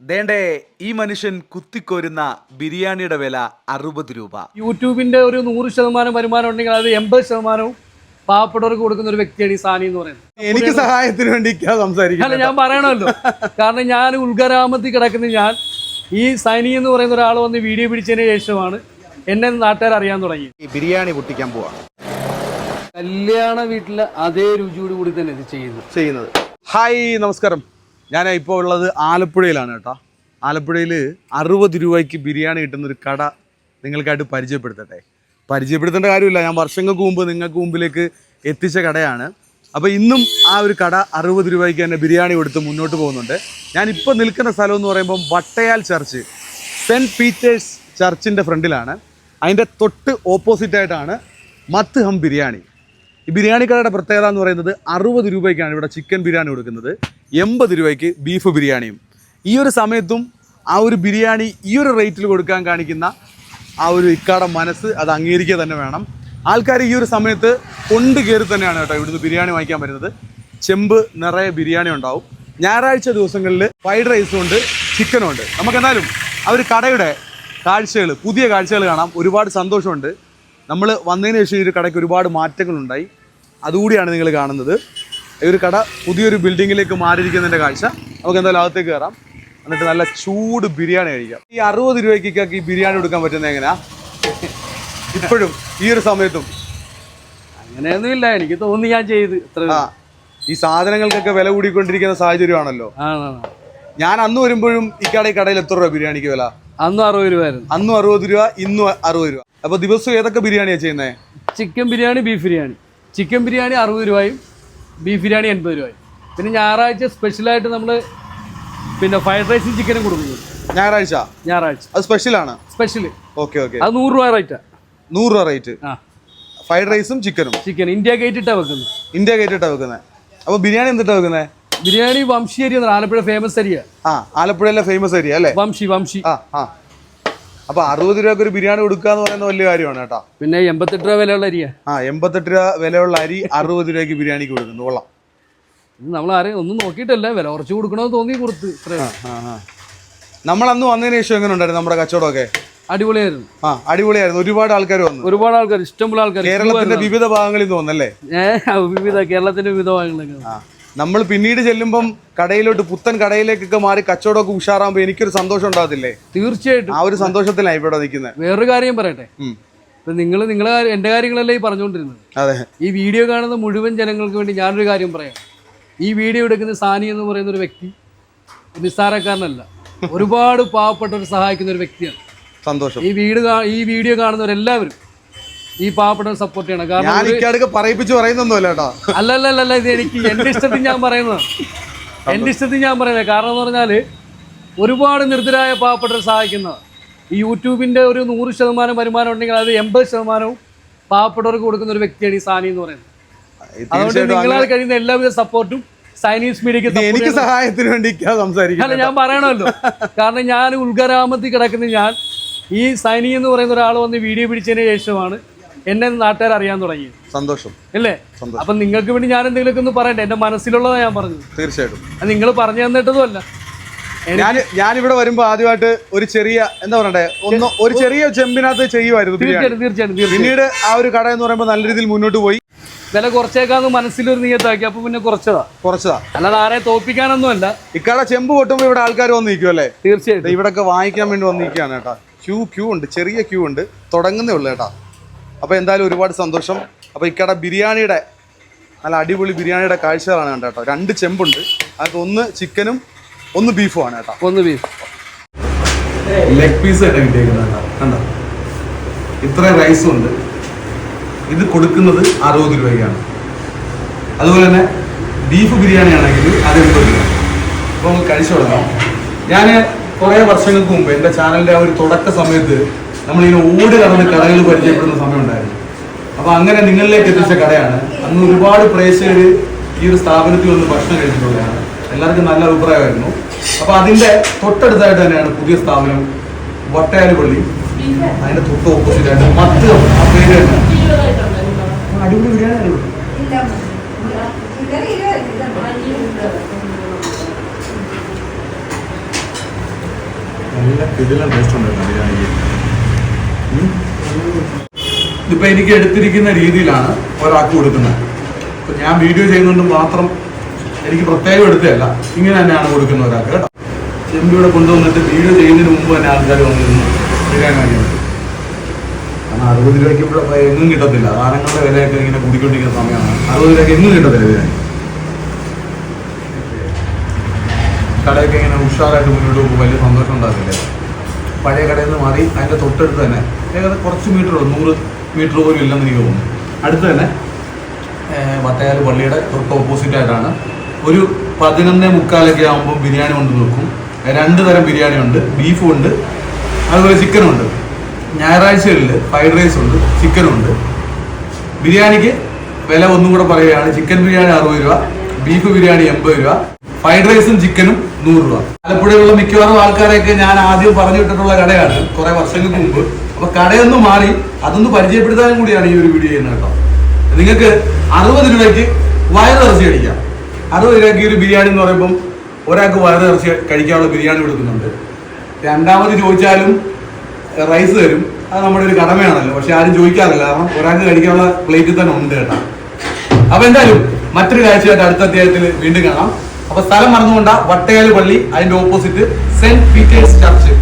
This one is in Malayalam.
ദേണ്ടേ ഈ മനുഷ്യൻ കുത്തിക്കോരുന്ന ബിരിയാണിയുടെ വില അറുപത് രൂപ. യൂട്യൂബിന്റെ ഒരു നൂറ് ശതമാനം വരുമാനം ഉണ്ടെങ്കിൽ അത് എൺപത് ശതമാനവും പാവപ്പെട്ടവർക്ക് കൊടുക്കുന്ന ഒരു വ്യക്തിയാണ് ഈ സാനി എന്ന് പറയുന്നത്. എനിക്ക് സഹായത്തിന് വേണ്ടി സംസാരിക്കാം അല്ല ഞാൻ പറയണമല്ലോ. കാരണം ഞാൻ ഉൾഗ്രാമത്തിൽ കിടക്കുന്ന ഞാൻ ഈ സൈനി എന്ന് പറയുന്ന ഒരാൾ വന്ന് വീഡിയോ പിടിച്ചതിന് ശേഷമാണ് എന്നെ നാട്ടുകാർ അറിയാൻ തുടങ്ങി ഈ ബിരിയാണി പൊട്ടിക്കാൻ പോവാ. കല്യാണ വീട്ടിലെ അതേ രുചിയോട് കൂടി തന്നെ ഇത് ചെയ്യുന്നു ചെയ്യുന്നത്. ഹായ് നമസ്കാരം. ഞാൻ ഇപ്പോൾ ഉള്ളത് ആലപ്പുഴയിലാണ് കേട്ടോ. ആലപ്പുഴയിൽ അറുപത് രൂപയ്ക്ക് ബിരിയാണി കിട്ടുന്നൊരു കട നിങ്ങൾക്കായിട്ട് പരിചയപ്പെടുത്തട്ടെ. പരിചയപ്പെടുത്തേണ്ട കാര്യമില്ല. ഞാൻ വർഷങ്ങൾക്ക് മുമ്പ് നിങ്ങൾക്ക് മുമ്പിലേക്ക് എത്തിച്ച കടയാണ്. അപ്പോൾ ഇന്നും ആ ഒരു കട അറുപത് രൂപയ്ക്ക് തന്നെ ബിരിയാണി കൊടുത്ത് മുന്നോട്ട് പോകുന്നുണ്ട്. ഞാൻ ഇപ്പോൾ നിൽക്കുന്ന സ്ഥലം എന്ന് പറയുമ്പം വട്ടയാൽ ചർച്ച് സെന്റ് പീറ്റേഴ്സ് ചർച്ചിന്റെ ഫ്രണ്ടിലാണ്. അതിന്റെ തൊട്ട് ഓപ്പോസിറ്റായിട്ടാണ് മത്ത് ഹം ബിരിയാണി. ഈ ബിരിയാണി കടയുടെ പ്രത്യേകത എന്ന് പറയുന്നത് അറുപത് രൂപയ്ക്കാണ് ഇവിടെ ചിക്കൻ ബിരിയാണി കൊടുക്കുന്നത്. എൺപത് രൂപയ്ക്ക് ബീഫ് ബിരിയാണിയും. ഈ ഒരു സമയത്തും ആ ഒരു ബിരിയാണി ഈ ഒരു റേറ്റിൽ കൊടുക്കാൻ കാണിക്കുന്ന ആ ഒരു ഇക്കാട മനസ്സ് അത് അംഗീകരിക്കുക തന്നെ വേണം. ആൾക്കാർ ഈ ഒരു സമയത്ത് കൊണ്ട് കയറി തന്നെയാണ് കേട്ടോ ഇവിടുന്ന് ബിരിയാണി വാങ്ങിക്കാൻ വരുന്നത്. ചെമ്പ് നിറയെ ബിരിയാണി ഉണ്ടാവും. ഞായറാഴ്ച ദിവസങ്ങളിൽ ഫ്രൈഡ് റൈസും ഉണ്ട് ചിക്കനും ഉണ്ട്. നമുക്ക് എന്തായാലും ആ ഒരു കടയുടെ കാഴ്ചകൾ പുതിയ കാഴ്ചകൾ കാണാം. ഒരുപാട് സന്തോഷമുണ്ട്. നമ്മൾ വന്നതിന് ശേഷം ഈ ഒരു കടയ്ക്ക് ഒരുപാട് മാറ്റങ്ങളുണ്ടായി. അതുകൂടിയാണ് നിങ്ങൾ കാണുന്നത്. ഈ ഒരു കട പുതിയൊരു ബിൽഡിങ്ങിലേക്ക് മാറിയിരിക്കുന്നതിന്റെ കാഴ്ച. നമുക്ക് എന്തായാലും അകത്തേക്ക് കയറാം. എന്നിട്ട് നല്ല ചൂട് ബിരിയാണി കഴിക്കാം. ഈ അറുപത് രൂപയ്ക്കൊക്കെ ഈ ബിരിയാണി കൊടുക്കാൻ പറ്റുന്നത് എങ്ങനെയാ? ഇപ്പോഴും ഈ ഒരു സമയത്തും. അങ്ങനെയൊന്നുമില്ല എനിക്ക് തോന്നി ഞാൻ ചെയ്ത്. ഇത്ര ആ ഈ സാധനങ്ങൾക്കൊക്കെ വില കൂടിക്കൊണ്ടിരിക്കുന്ന സാഹചര്യമാണല്ലോ. ഞാൻ അന്ന് വരുമ്പോഴും ഈ കട ഈ കടയിൽ എത്ര രൂപ ബിരിയാണിക്ക് വില? അന്നും അറുപത് രൂപ അന്നും അറുപത് രൂപ ഇന്നും അറുപത് രൂപ. അപ്പൊ ദിവസം ഏതൊക്കെ ബിരിയാണിയാണ് ചെയ്യുന്നത് chicken biryani beef biryani. Chicken biryani അറുപത് രൂപയും ബീഫ് ബിരിയാണി എൺപത് രൂപയായി. പിന്നെ ഞായറാഴ്ച സ്പെഷ്യലായിട്ട് നമ്മൾ പിന്നെ ഫ്രൈഡ് റൈസും ചിക്കനും കൊടുക്കുന്നു. ഞായറാഴ്ച? ഞായറാഴ്ച. അത് സ്പെഷ്യലാണ്? Special okay okay. അത് നൂറ് രൂപ റേറ്റാ. നൂറ് രൂപ റേറ്റ്? ആ. ഫ്രൈഡ് റൈസും ചിക്കനും? ചിക്കൻ. ഇന്ത്യ ഗേറ്റ് ഇട്ടാ വെക്കുന്നത് ഇന്ത്യ ഗേറ്റ് ഇട്ടാ വെക്കുന്നത് അപ്പോൾ ബിരിയാണി എന്തിട്ടാ വെക്കുന്നത് ബിരിയാണി വംശി അരി ആലപ്പുഴ ഫേമസ് അരിയാ. ആ ആലപ്പുഴയിലെ ഫേമസ് ഏരിയ അല്ലേ? വംശി വംശി. ആ ആ. അപ്പോൾ അറുപത് രൂപക്ക് ഒരു ബിരിയാണി കൊടുക്കുക എന്ന് പറയുന്നത് വലിയ കാര്യമാണ് കേട്ടോ. പിന്നെ എൺപത്തെട്ട് രൂപ വിലയുള്ള അരിയാ. ആ എൺപത്തെട്ട് രൂപ വിലയുള്ള അരി അറുപത് രൂപയ്ക്ക് ബിരിയാണിക്ക് കൊടുക്കുന്നു. കൊള്ളാം. നമ്മൾ ആരെയും ഒന്നും നോക്കിയിട്ടല്ല. വില കുറച്ച് കൊടുക്കണമെന്ന് തോന്നി കൊടുത്ത് നമ്മൾ അന്ന് വന്നതിന് ശേഷം എങ്ങനെ ഉണ്ടായിരുന്നു നമ്മുടെ കച്ചവടമൊക്കെ? അടിപൊളിയായിരുന്നു. ആ അടിപൊളിയായിരുന്നു. ഒരുപാട് ആൾക്കാർ വന്നു. ഒരുപാട് ആൾക്കാർ ഇഷ്ടംപോലെ ആൾക്കാർ കേരളത്തിന്റെ വിവിധ ഭാഗങ്ങളിൽ നിന്ന് വന്നല്ലേ വിവിധ കേരളത്തിന്റെ വിവിധ ഭാഗങ്ങളൊക്കെ ആ. നമ്മൾ പിന്നീട് ചെല്ലുമ്പം കടയിലോട്ട് പുത്തൻ കടയിലേക്കൊക്കെ മാറി കച്ചവടമൊക്കെ ഉഷാറാകുമ്പോൾ എനിക്കൊരു സന്തോഷം ഉണ്ടാകത്തില്ലേ? തീർച്ചയായിട്ടും. ആ ഒരു സന്തോഷത്തിലാണ് ഇവിടെ നിൽക്കുന്നത്. വേറൊരു കാര്യം പറയട്ടെ? ഇപ്പൊ നിങ്ങൾ നിങ്ങളെ എന്റെ കാര്യങ്ങളല്ലേ ഈ പറഞ്ഞുകൊണ്ടിരുന്നത്? അതെ. ഈ വീഡിയോ കാണുന്ന മുഴുവൻ ജനങ്ങൾക്ക് വേണ്ടി ഞാനൊരു കാര്യം പറയാം. ഈ വീഡിയോ എടുക്കുന്ന സാനി എന്ന് പറയുന്ന ഒരു വ്യക്തി നിസ്സാരക്കാരനല്ല. ഒരുപാട് പാവപ്പെട്ടവർ സഹായിക്കുന്ന ഒരു വ്യക്തിയാണ്. സന്തോഷം. ഈ വീട് ഈ വീഡിയോ കാണുന്നവരെല്ലാവരും ഈ പാവപ്പെട്ട സപ്പോർട്ട് ചെയ്യണം. കാരണം പറയിപ്പിച്ച് പറയുന്നൊന്നുമല്ല കേട്ടോ. അല്ല അല്ല അല്ല, അല്ല ഇത് എനിക്ക് എന്റെ ഇഷ്ടത്തിൽ ഞാൻ പറയുന്നത്. എന്റെ ഇഷ്ടത്തിൽ ഞാൻ പറയുന്നത് കാരണം എന്ന് പറഞ്ഞാൽ ഒരുപാട് നിർദ്ധരായ പാവപ്പെട്ടവരെ സഹായിക്കുന്നത് ഈ യൂട്യൂബിന്റെ ഒരു നൂറ് ശതമാനം വരുമാനം ഉണ്ടെങ്കിൽ അത് എൺപത് ശതമാനവും പാവപ്പെട്ടവർക്ക് കൊടുക്കുന്ന ഒരു വ്യക്തിയാണ് ഈ സാനി എന്ന് പറയുന്നത്. അതുകൊണ്ട് നിങ്ങളാൽ കഴിയുന്ന എല്ലാവിധ സപ്പോർട്ടും സൈനീസ് മീഡിയക്ക് എനിക്ക് സഹായത്തിന് വേണ്ടി അല്ല ഞാൻ പറയണമല്ലോ. കാരണം ഞാൻ ഉൾഗ്രാമത്തിൽ കിടക്കുന്ന ഞാൻ ഈ സൈനി എന്ന് പറയുന്ന ഒരാൾ വന്ന് വീഡിയോ പിടിച്ചതിന് ശേഷമാണ് എന്നെ നാട്ടുകാർ അറിയാൻ തുടങ്ങി. സന്തോഷം. അല്ലേ. അപ്പൊ നിങ്ങൾക്ക് വേണ്ടി ഞാൻ എന്തെങ്കിലുമൊക്കെ ഒന്ന് പറയട്ടെ എന്റെ മനസ്സിലുള്ളതാ ഞാൻ പറഞ്ഞു തീർച്ചയായിട്ടും. അത് നിങ്ങൾ പറഞ്ഞു തന്നിട്ടതും അല്ല ഞാൻ ഞാനിവിടെ വരുമ്പോ ആദ്യമായിട്ട് ഒരു ചെറിയ എന്താ പറയണ്ടേ? ഒന്ന് ഒരു ചെറിയ ചെമ്പിനകത്ത് ചെയ്യുമായിരുന്നു തീർച്ചയായിട്ടും തീർച്ചയായിട്ടും പിന്നീട് ആ ഒരു കട എന്ന് പറയുമ്പോൾ നല്ല രീതിയിൽ മുന്നോട്ട് പോയി. വില കുറച്ചേക്കാന്ന് മനസ്സിലൊരു നീയത്താക്കി. അപ്പൊ പിന്നെ കുറച്ചതാ. കുറച്ചതാ. അല്ലാതെ ആരെ തോപ്പിക്കാനൊന്നും അല്ല ഇക്കട ചെമ്പ് പൊട്ടുമ്പോ ഇവിടെ ആൾക്കാർ വന്നിരിക്കും അല്ലേ? തീർച്ചയായിട്ടും. ഇവിടെ വാങ്ങിക്കാൻ വേണ്ടി വന്നിരിക്കുകയാണ് കേട്ടാ. ക്യൂ ക്യൂ ഉണ്ട്. ചെറിയ ക്യൂ ഉണ്ട്. തുടങ്ങുന്നേ ഉള്ളൂ കേട്ടാ. അപ്പോൾ എന്തായാലും ഒരുപാട് സന്തോഷം. അപ്പോൾ ഇക്കട ബിരിയാണിയുടെ നല്ല അടിപൊളി ബിരിയാണിയുടെ കാഴ്ചകളാണ് കണ്ടോ കേട്ടോ. രണ്ട് ചെമ്പുണ്ട്. അതിനകത്ത് ഒന്ന് ചിക്കനും ഒന്ന് ബീഫും ആണ് കേട്ടോ. ഒന്ന് ബീഫ്. ലെഗ് പീസ് തന്നെ കിട്ടിയേക്കുന്നത് കണ്ടോ? ഇത്ര റൈസും ഉണ്ട്. ഇത് കൊടുക്കുന്നത് അറുപത് രൂപയ്ക്കാണ്. അതുപോലെ തന്നെ ബീഫ് ബിരിയാണി ആണെങ്കിൽ അത് എൺപത് രൂപ. അപ്പോൾ നമുക്ക് കഴിച്ചു തുടങ്ങാം. ഞാൻ കുറേ വർഷങ്ങൾക്ക് മുമ്പ് എന്റെ ചാനലിന്റെ ആ ഒരു തുടക്ക സമയത്ത് നമ്മളിങ്ങനെ ഓടി നടന്ന് കടകൾ പരിചയപ്പെടുന്ന സമയമുണ്ടായിരുന്നു. അപ്പൊ അങ്ങനെ നിങ്ങളിലേക്ക് എത്തിച്ച കടയാണ്. അന്ന് ഒരുപാട് പ്രേക്ഷകർ ഈ ഒരു സ്ഥാപനത്തിൽ വന്ന് ഭക്ഷണം കഴിച്ചിട്ടുള്ളതാണ്. എല്ലാവർക്കും നല്ല അഭിപ്രായമായിരുന്നു. അപ്പൊ അതിന്റെ തൊട്ടടുത്തായിട്ട് തന്നെയാണ് പുതിയ സ്ഥാപനം വട്ടയാൽ പള്ളി അതിന്റെ തൊട്ട് ഓപ്പോസിറ്റ് ആയിട്ട് മത്ത് ആ പേര് തന്നെ. അടിപൊളി ബിരിയാണി ആയിരുന്നു. നല്ല കിടിലൻ ടേസ്റ്റ് ഉണ്ടായിരുന്നു ബിരിയാണി ബിരിയാണിക്ക്. ഉം. ഇതിപ്പോ എനിക്ക് എടുത്തിരിക്കുന്ന രീതിയിലാണ് ഒരാൾക്ക് കൊടുക്കുന്നത്. ഇപ്പൊ ഞാൻ വീഡിയോ ചെയ്യുന്നുണ്ട് മാത്രം എനിക്ക് പ്രത്യേകം എടുത്തതല്ല ഇങ്ങനെ തന്നെയാണ് കൊടുക്കുന്ന ഒരാൾക്ക് കേട്ടോ. ചെമ്പിയുടെ കൊണ്ടുവന്നിട്ട് വീഡിയോ ചെയ്യുന്നതിന് മുമ്പ് തന്നെ ആൾക്കാർ വന്നിരുന്നു. ബിരിയാണി വാങ്ങിയത് കാരണം അറുപത് രൂപയ്ക്ക് ഇവിടെ എങ്ങും കിട്ടത്തില്ല. സാധനങ്ങളുടെ വിലയൊക്കെ ഇങ്ങനെ കൂടിക്കൊണ്ടിരിക്കുന്ന സമയമാണ്. അറുപത് രൂപയ്ക്ക് എങ്ങും കിട്ടത്തില്ല ബിരിയാണി കടയൊക്കെ ഇങ്ങനെ ഉഷാറായിട്ട് മുന്നോട്ട് പോകുമ്പോൾ വലിയ സന്തോഷം ഉണ്ടാകില്ലേ പഴയ കടയിൽ നിന്ന് മാറി അതിന്റെ തൊട്ടടുത്ത് തന്നെ. ഏകദേശം കുറച്ച് മീറ്റർ നൂറ് മീറ്റർ പോലും ഇല്ലെന്ന് എനിക്ക് തോന്നുന്നു. അടുത്ത് തന്നെ വട്ടയാൽ പള്ളിയുടെ തൊട്ട് ഓപ്പോസിറ്റ് ആയിട്ടാണ്. ഒരു പതിനൊന്നേ മുക്കാലൊക്കെ ആകുമ്പോൾ ബിരിയാണി കൊണ്ട് നോക്കും രണ്ട് തരം ബിരിയാണി ഉണ്ട്. ബീഫും ഉണ്ട്. അതുപോലെ ചിക്കനും ഉണ്ട്. ഞായറാഴ്ചകളിൽ ഫ്രൈഡ് റൈസ് ഉണ്ട് ചിക്കനും ഉണ്ട്. ബിരിയാണിക്ക് വില ഒന്നും കൂടെ പറയുകയാണ്. ചിക്കൻ ബിരിയാണി അറുപത് രൂപ ബീഫ് ബിരിയാണി എൺപത് രൂപ. ഫ്രൈഡ് റൈസും ചിക്കനും നൂറ് രൂപ. ആലപ്പുഴയിലുള്ള മിക്കവാറും ആൾക്കാരെയൊക്കെ ഞാൻ ആദ്യം പറഞ്ഞു വിട്ടിട്ടുള്ള കടയാണ് കുറെ വർഷങ്ങൾക്ക് മുമ്പ്. അപ്പൊ കടയൊന്ന് മാറി അതൊന്ന് പരിചയപ്പെടുത്താനും കൂടിയാണ് ഈ ഒരു വീഡിയോ ചെയ്യുന്നത് കേട്ടോ. നിങ്ങൾക്ക് അറുപത് രൂപയ്ക്ക് വയറിറച്ചി കഴിക്കാം. അറുപത് രൂപയ്ക്ക് ഒരു ബിരിയാണി എന്ന് പറയുമ്പം ഒരാൾക്ക് വയറിറച്ചി കഴിക്കാനുള്ള ബിരിയാണി കൊടുക്കുന്നുണ്ട്. രണ്ടാമത് ചോദിച്ചാലും റൈസ് തരും. അത് നമ്മുടെ ഒരു കടമയാണല്ലോ. പക്ഷെ ആരും ചോദിക്കാറില്ല. കാരണം ഒരാൾക്ക് കഴിക്കാനുള്ള പ്ലേറ്റിൽ തന്നെ ഉണ്ട് കേട്ടോ. അപ്പൊ എന്തായാലും മറ്റൊരു കാഴ്ചയായിട്ട് അടുത്ത അധ്യായത്തിൽ വീണ്ടും കാണാം. അപ്പൊ സ്ഥലം മറന്നുകൊണ്ട വട്ടയാൽ പള്ളി അതിന്റെ ഓപ്പോസിറ്റ് സെന്റ് പീറ്റേഴ്സ് ചർച്ച്